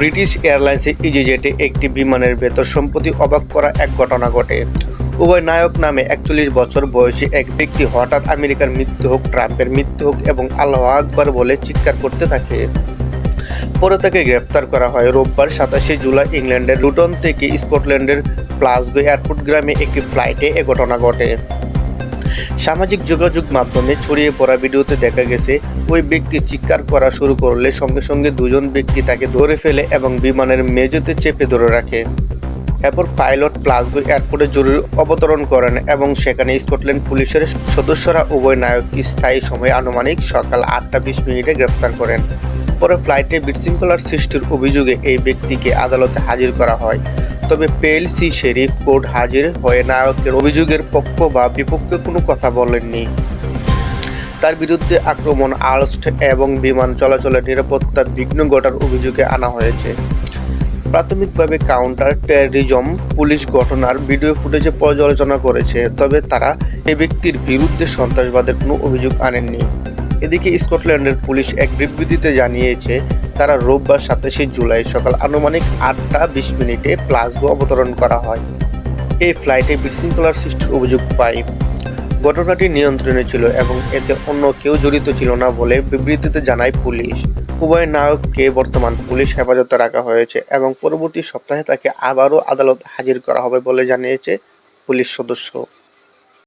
British এয়ারলাইন্সের ইজিজেটে একটি বিমানের ভেতর সম্প্রতি অবাক করা এক ঘটনা ঘটে। উভয় নায়ক নামে একচল্লিশ বছর বয়সী এক ব্যক্তি হঠাৎ আমেরিকার মৃত্যু হোক, ট্রাম্পের মৃত্যু হোক এবং আল্লাহ আকবার বলে চিৎকার করতে থাকে। পরে তাকে গ্রেপ্তার করা হয়। রোববার সাতাশে জুলাই ইংল্যান্ডের লুটন থেকে স্কটল্যান্ডের প্লাসগো এয়ারপোর্ট গ্রামে একটি ফ্লাইটে এ ঘটনা ঘটে। সামাজিক যোগাযোগ মাধ্যমে ছড়িয়ে পড়া ভিডিওতে দেখা গেছে, ওই ব্যক্তি চিৎকার করা শুরু করলে সঙ্গে সঙ্গে দুজন ব্যক্তি তাকে ধরে ফেলে এবং বিমানের মেঝেতে চেপে ধরে রাখে। এরপর পাইলট প্লাসগো এয়ারপোর্টে জরুরি অবতরণ করেন এবং সেখানে স্কটল্যান্ড পুলিশের সদস্যরা উভয় নায়ককে স্থায়ী সময়ে আনুমানিক সকাল আটটা বিশ মিনিটে গ্রেপ্তার করেন। পরে ফ্লাইটে বিশৃঙ্খলার সৃষ্টির অভিযোগে এই ব্যক্তিকে আদালতে হাজির করা হয়। তবে পেলসি শেরিফ কোর্ট হাজির হয়ে নায়কের অভিযোগের পক্ষ বা বিপক্ষে কোনো কথা বলেননি। তার বিরুদ্ধে আক্রমণ আলস্ট এবং বিমান চলাচলের নিরাপত্তা বিঘ্ন ঘটার অভিযোগে আনা হয়েছে। প্রাথমিকভাবে কাউন্টার টেররিজম, পুলিশ ঘটনার ভিডিও ফুটেজে পর্যালোচনা করেছে, তবে তারা এ ব্যক্তির বিরুদ্ধে সন্ত্রাসবাদের কোনো অভিযোগ আনেননি। এদিকে স্কটল্যান্ডের পুলিশ এক বিবৃতিতে জানিয়েছে, তারা রোববার সাতাশে জুলাই সকাল আনুমানিক আটটা বিশ মিনিটে প্লাসগো অবতরণ করা হয়। এই ফ্লাইটে বিশৃঙ্খলার সৃষ্টির অভিযোগ পায়। ঘটনাটি নিয়ন্ত্রণে ছিল এবং এতে অন্য কেউ জড়িত ছিল না বলে বিবৃতিতে জানায় পুলিশ। উভয় নায়ককে বর্তমান পুলিশ হেফাজতে রাখা হয়েছে এবং পরবর্তী সপ্তাহে তাকে আবারও আদালত হাজির করা হবে বলে জানিয়েছে পুলিশ সদস্য।